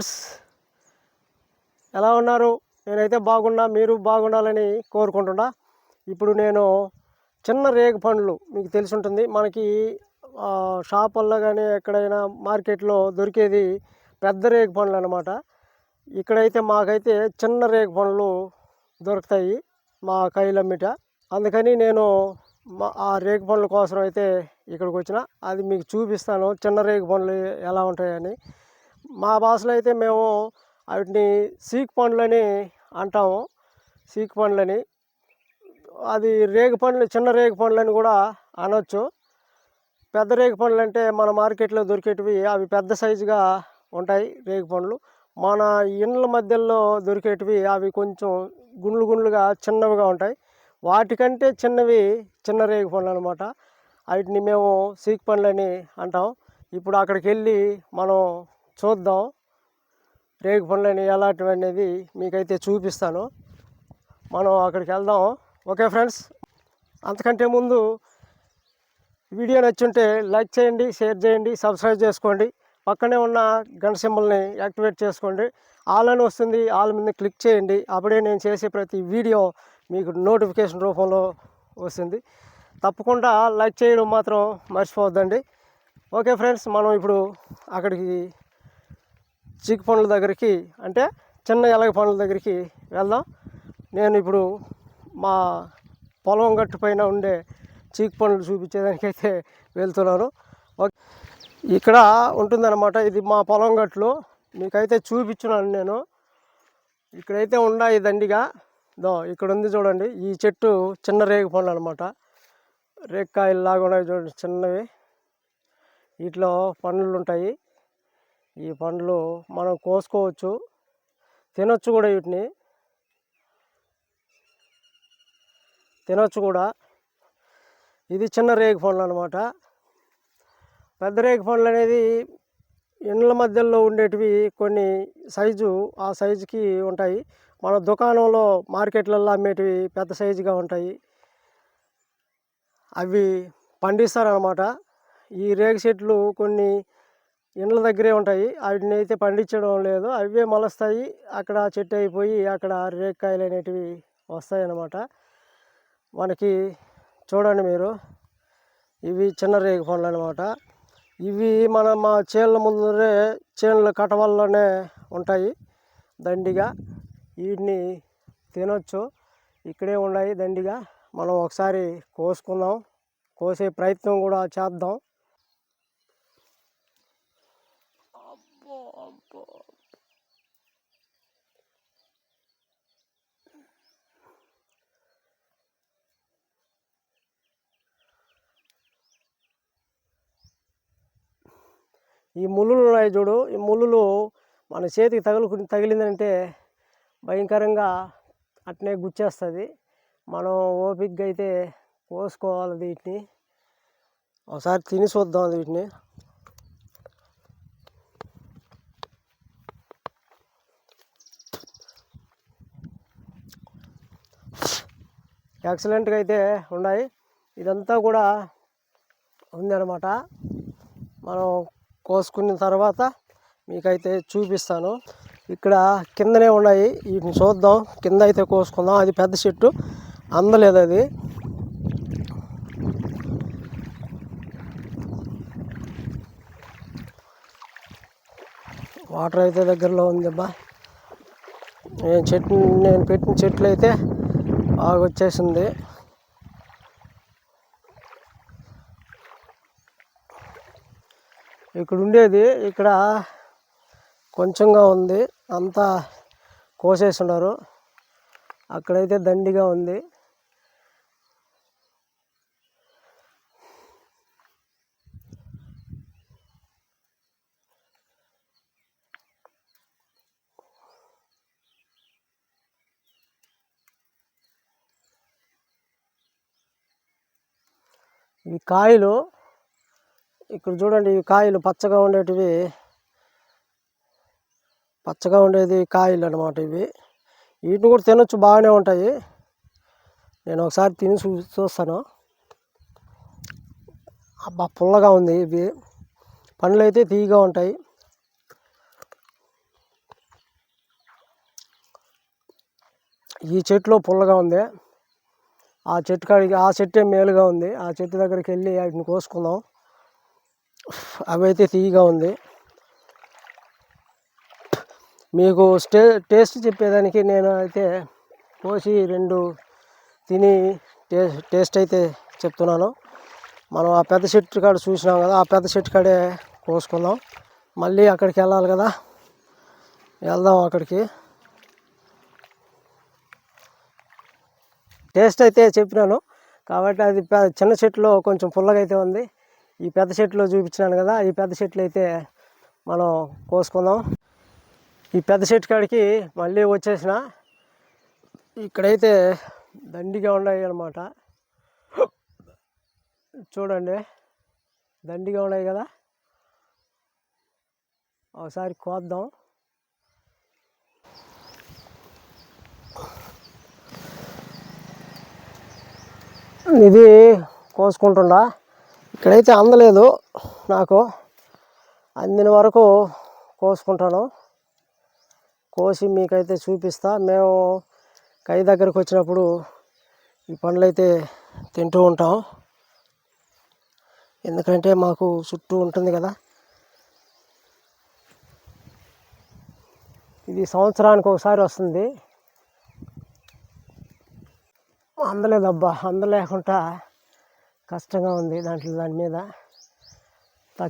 Friends ఎలా ఉన్నారు? నేనైతే బాగున్నా మీరు బాగుండాలని కోరుకుంటున్నా. ఇప్పుడు నేను చిన్న రేగు పండ్లు మీకు తెలిసి ఉంటుంది మనకి షాపుల్లో కానీ ఎక్కడైనా మార్కెట్లో దొరికేది పెద్ద రేగు పండ్లు అనమాట ఇక్కడైతే మాకైతే చిన్న రేగు పండ్లు దొరుకుతాయి మా కైలమ్మిట. అందుకని నేను మా ఆ రేగు పండ్ల కోసం అయితే ఇక్కడికి వచ్చిన. అది మీకు చూపిస్తాను చిన్న రేగు పండ్లు ఎలా ఉంటాయని. మా భాషలో అయితే మేము వాటిని సీక్ పండ్లని అంటాము. సీక్ పండ్లని. అది రేగు పండ్లు చిన్న రేగు పండ్లని కూడా అనొచ్చు. పెద్ద రేగు పండ్లు అంటే మన మార్కెట్లో దొరికేటివి అవి పెద్ద సైజుగా ఉంటాయి రేగు పండ్లు. మన ఇండ్ల మధ్యలో దొరికేటివి అవి కొంచెం గుండ్లు గుండ్లుగా చిన్నవిగా ఉంటాయి. వాటికంటే చిన్నవి చిన్న రేగు పండ్లు అనమాట వాటిని మేము సీక్ పండ్లని అంటాం ఇప్పుడు అక్కడికి వెళ్ళి మనం చూద్దాం. రేగు పండ్లని ఎలాంటివి అనేది మీకైతే చూపిస్తాను. మనం అక్కడికి వెళ్దాం. ఓకే ఫ్రెండ్స్ అంతకంటే ముందు వీడియో నచ్చుంటే లైక్ చేయండి షేర్ చేయండి సబ్స్క్రైబ్ చేసుకోండి. పక్కనే ఉన్న గంట సింబల్ని యాక్టివేట్ చేసుకోండి. ఆల్ అని వస్తుంది ఆల్ మీద క్లిక్ చేయండి. అప్పుడే నేను చేసే ప్రతి వీడియో మీకు నోటిఫికేషన్ రూపంలో వస్తుంది. తప్పకుండా లైక్ చేయడం మాత్రం మర్చిపోవద్దండి. ఓకే ఫ్రెండ్స్ మనం ఇప్పుడు అక్కడికి చీకు పండ్ల దగ్గరికి అంటే చిన్న ఎలగ పండ్ల దగ్గరికి వెళ్దాం. నేను ఇప్పుడు మా పొలం గట్టు పైన ఉండే చీకు పండ్లు చూపించేదానికైతే వెళ్తున్నాను. ఇక్కడ ఉంటుందన్నమాట ఇది మా పొలం గట్లు మీకైతే చూపించున్నాను నేను. ఇక్కడైతే ఉన్నాయి దండిగా. దో ఇక్కడ ఉంది చూడండి. ఈ చెట్టు చిన్న రేగు పండ్లు అనమాట రేక్కాయలు లాగా ఉన్నాయి చూడండి చిన్నవి. వీటిలో పండ్లు ఉంటాయి. ఈ పండ్లు మనం కోసుకోవచ్చు. తినొచ్చు కూడా వీటిని. తినొచ్చు కూడా. ఇది చిన్న రేగు పండ్లు అనమాట పెద్ద రేగు పండ్లు అనేది ఇండ్ల మధ్యలో ఉండేటివి కొన్ని సైజు ఆ సైజుకి ఉంటాయి. మన దుకాణంలో మార్కెట్లలో అమ్మేటివి పెద్ద సైజుగా ఉంటాయి. అవి పండిస్తారనమాట ఈ రేగు చెట్లు కొన్ని ఇండ్ల దగ్గరే ఉంటాయి. వాటిని అయితే పండించడం లేదు. అవే మలస్తాయి. అక్కడ చెట్టు అయిపోయి అక్కడ రేక్కాయలు అనేటివి వస్తాయి అన్నమాట మనకి చూడండి మీరు. ఇవి చిన్న రేగు పండ్లు అనమాట ఇవి మన మా చేనుల ముందరే చేనుల కటవల్లోనే ఉంటాయి. దండిగా. వీటిని తినొచ్చు. ఇక్కడే ఉన్నాయి దండిగా. మనం ఒకసారి కోసుకుందాం. కోసే ప్రయత్నం కూడా చేద్దాం. అబ్బో అబ్బో ఈ ముళ్ళులు ఉన్నాయి చూడు. ఈ ముళ్ళులు మన చేతికి తగులుకుని తగిలిందంటే భయంకరంగా అట్నే గుచ్చేస్తుంది. మనం ఓపిక్గా అయితే కోసుకోవాలి వీటిని. ఒకసారి తిని చూద్దాం వీటిని. ఎక్సలెంట్గా అయితే ఉన్నాయి. ఇదంతా కూడా ఉందన్నమాట. మనం కోసుకున్న తర్వాత మీకైతే చూపిస్తాను. ఇక్కడ కిందనే ఉన్నాయి. వీటిని చూద్దాం. కింద అయితే కోసుకుందాం. అది పెద్ద చెట్టు. అందలేదు అది. వాటర్ అయితే దగ్గరలో ఉందబ్బా. నేను చెట్టు నేను పెట్టిన చెట్లు అయితే బాగా వచ్చేసింది ఇక్కడ ఉండేది ఇక్కడ కొంచెంగా ఉంది. అంతా కోసేస్తున్నారు అక్కడైతే దండిగా ఉంది. ఈ కాయలు ఇక్కడ చూడండి ఈ కాయలు పచ్చగా ఉండేటివి. పచ్చగా ఉండేది కాయలు అనమాట ఇవి. వీటిని కూడా తినొచ్చు బాగానే ఉంటాయి. నేను ఒకసారి తిని చూ చూస్తాను. అబ్బా పుల్లగా ఉంది ఇవి. పండ్లు అయితే తీగా ఉంటాయి. ఈ చెట్లో పుల్లగా ఉంది. ఆ చెట్టు కాడికి ఆ చెట్టే మేలుగా ఉంది. ఆ చెట్టు దగ్గరికి వెళ్ళి వాటిని కోసుకుందాం అవైతే తీయగా ఉంది. మీకు స్టే టేస్ట్ చెప్పేదానికి నేను అయితే కోసి రెండు తిని టే టేస్ట్ అయితే చెప్తున్నాను. మనం ఆ పెద్ద చెట్టు కాడ చూసినాం కదా ఆ పెద్ద చెట్టు కాడే కోసుకుందాం. మళ్ళీ అక్కడికి వెళ్ళాలి కదా. వెళ్దాం అక్కడికి. టేస్ట్ అయితే చెప్పినాను. కాబట్టి అది చిన్న చెట్టులో కొంచెం పుల్లగా అయితే ఉంది. ఈ పెద్ద చెట్టులో చూపించినాను కదా ఈ పెద్ద చెట్లు అయితే మనం కోసుకుందాం. ఈ పెద్ద చెట్టు కాడికి మళ్ళీ వచ్చేసిన. ఇక్కడైతే దండిగా ఉన్నాయి అన్నమాట. చూడండి దండిగా ఉన్నాయి కదా. ఒకసారి కోద్దాం. ఇది కోసుకుంటుండా. ఇక్కడైతే అందలేదు నాకు. అందిన వరకు కోసుకుంటాను. కోసి మీకైతే చూపిస్తా. మేము కై దగ్గరకు వచ్చినప్పుడు ఈ పండ్లైతే తింటూ ఉంటాం. ఎందుకంటే మాకు చుట్టూ ఉంటుంది కదా. ఇది సంవత్సరానికి ఒకసారి వస్తుంది. అందలేదబ్బా అందలేకుండా కష్టంగా ఉంది దాంట్లో దాని మీద.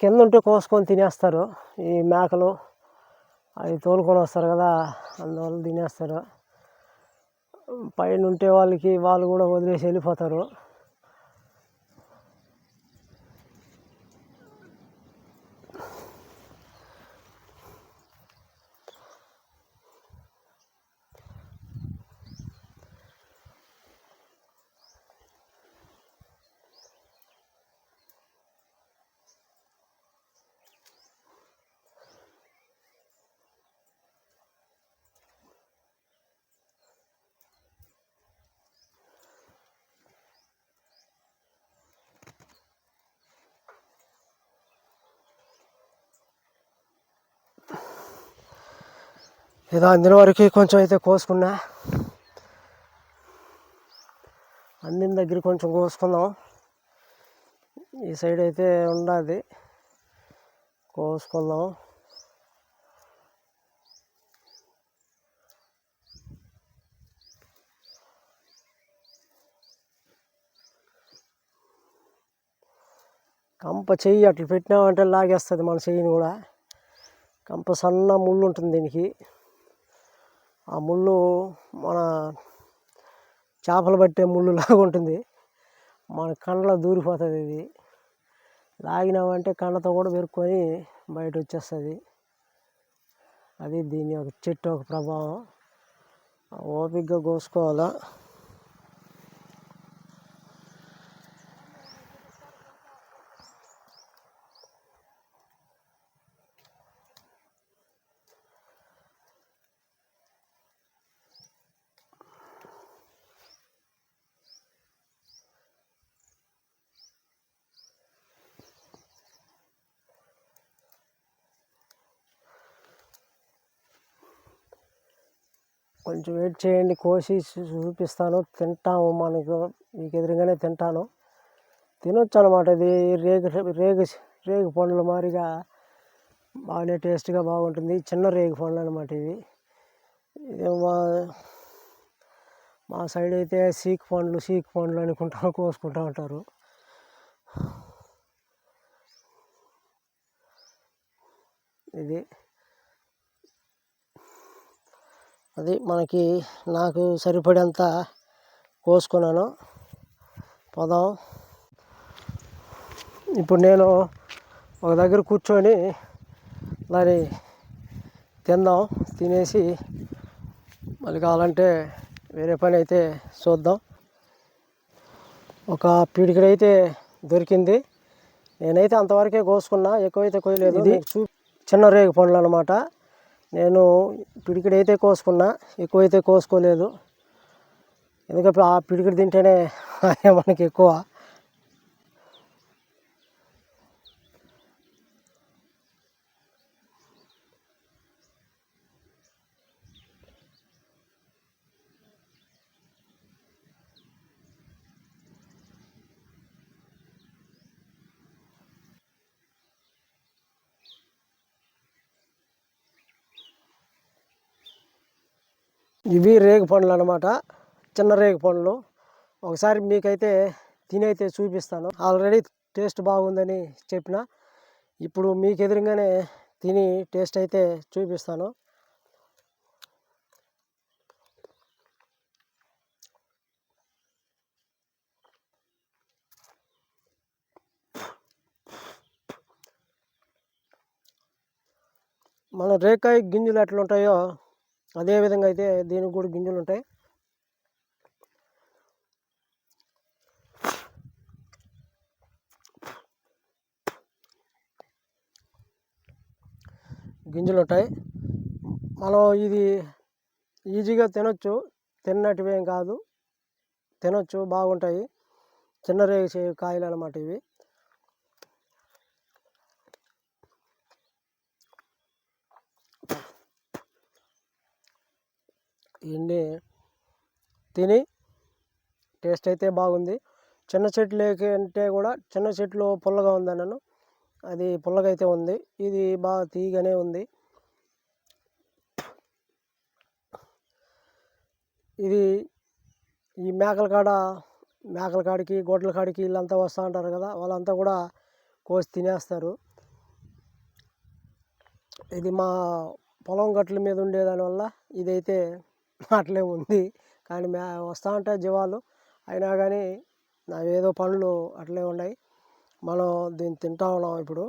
కింద ఉంటే కోసుకొని తినేస్తారు ఈ మేకలు అవి తోలుకొని వస్తారు కదా అందువల్ల తినేస్తారు. పైన ఉంటే వాళ్ళకి వాళ్ళు కూడా వదిలేసి వెళ్ళిపోతారు. ఏదో అందిన వరకు కొంచెం అయితే కోసుకున్నా. అందిన దగ్గర కొంచెం కోసుకుందాం. ఈ సైడ్ అయితే ఉండాది. కోసుకుందాం. కంప చెయ్యి అట్లా పెట్టినామంటే లాగేస్తుంది మన చెయ్యిని కూడా. కంప సన్న ముళ్ళు ఉంటుంది దీనికి. ఆ ముళ్ళు మన చేపలు పట్టే ముళ్ళు లాగా ఉంటుంది. మన కండ్లో దూరిపోతుంది ఇది. లాగినామంటే కండతో కూడా పెరుక్కొని బయట వచ్చేస్తుంది. అది దీని ఒక చెట్టు ఒక ప్రభావం. ఓపిగ్గా కోసుకోవాలా? కొంచెం వెయిట్ చేయండి కోసి చూపిస్తాను తింటాము మనకు మీకు ఎదురుగానే తింటాను. తినొచ్చు అనమాట ఇది రేగు రేగు రేగు పండ్ల మాదిరిగా బాగానే టేస్ట్గా బాగుంటుంది చిన్న రేగు పండ్లు అనమాట ఇవి. ఇది మా మా సైడ్ అయితే సీక్ పండ్లు సీక్ పండ్లు అనుకుంటా కోసుకుంటా ఉంటారు. ఇది. అది మనకి నాకు సరిపడేంత కోసుకున్నాను. పోదాం. ఇప్పుడు నేను ఒక దగ్గర కూర్చొని దాన్ని తిందాం తినేసి మళ్ళీ కావాలంటే వేరే పని అయితే చూద్దాం. ఒక పీడికడైతే దొరికింది. నేనైతే అంతవరకే కోసుకున్నా ఎక్కువైతే కోయలేదు ఇది చిన్న రేగు పండ్లు అనమాట నేను పిడికిడైతే కోసుకున్నా ఎక్కువైతే కోసుకోలేదు. ఎందుకంటే ఆ పిడికిడి తింటేనే మనకి ఎక్కువ. ఇవి రేగు పండ్లు అనమాట చిన్న రేగు పండ్లు. ఒకసారి మీకైతే తినైతే చూపిస్తాను. ఆల్రెడీ టేస్ట్ బాగుందని చెప్పిన. ఇప్పుడు మీకు ఎదురుగానే తిని టేస్ట్ అయితే చూపిస్తాను. మన రేకాయ గింజలు ఎట్లా అదేవిధంగా అయితే దీనికి కూడా గింజలు ఉంటాయి. గింజలు ఉంటాయి. మనం ఇది ఈజీగా తినొచ్చు. తిన్నటివేం కాదు. తినొచ్చు. బాగుంటాయి. చిన్న రేగు కాయలు అనమాట ఇవి. ఇవన్నీ తిని టేస్ట్ అయితే బాగుంది. చిన్న చెట్లు అంటే కూడా చిన్న చెట్లు పుల్లగా ఉందన్నాను అది పుల్లగా అయితే ఉంది. ఇది బాగా తీయగానే ఉంది. ఇది ఈ మేకల కాడ మేకల కాడికి గొడ్ల కాడికి వీళ్ళంతా వస్తూ ఉంటారు కదా వాళ్ళంతా కూడా కోసి తినేస్తారు. ఇది మా పొలం గట్ల మీద ఉండేదానివల్ల ఇదైతే అట్లే ఉంది. కానీ మే వస్తూ ఉంటాయి జీవాలు. అయినా కానీ నావేదో పనులు అట్లే ఉన్నాయి. మనం దీన్ని తింటా ఉన్నాం ఇప్పుడు.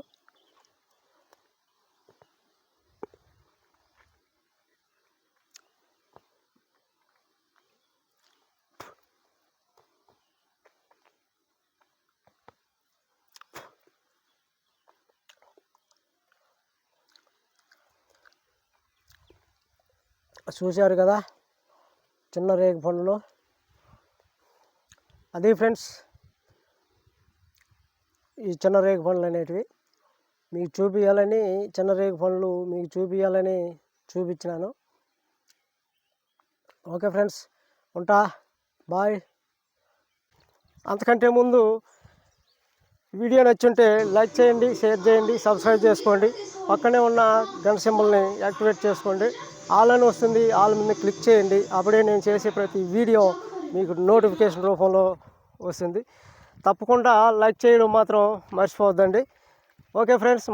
చూశారు కదా? చిన్న రేగు పండ్లు అది ఫ్రెండ్స్ ఈ చిన్న రేగు పండ్లు అనేటివి మీకు చూపించాలని చిన్న రేగు పండ్లు మీకు చూపించాలని చూపించినాను. ఓకే ఫ్రెండ్స్ ఉంటా బాయ్. అంతకంటే ముందు వీడియో నచ్చుంటే లైక్ చేయండి షేర్ చేయండి సబ్స్క్రైబ్ చేసుకోండి. పక్కనే ఉన్న గన్ సింబల్ని యాక్టివేట్ చేసుకోండి. ఆల్ అని వస్తుంది ఆల్ మీద క్లిక్ చేయండి. అప్పుడే నేను చేసే ప్రతి వీడియో మీకు నోటిఫికేషన్ రూపంలో వస్తుంది. తప్పకుండా లైక్ చేయడం మాత్రం మర్చిపోవద్దండి. Okay friends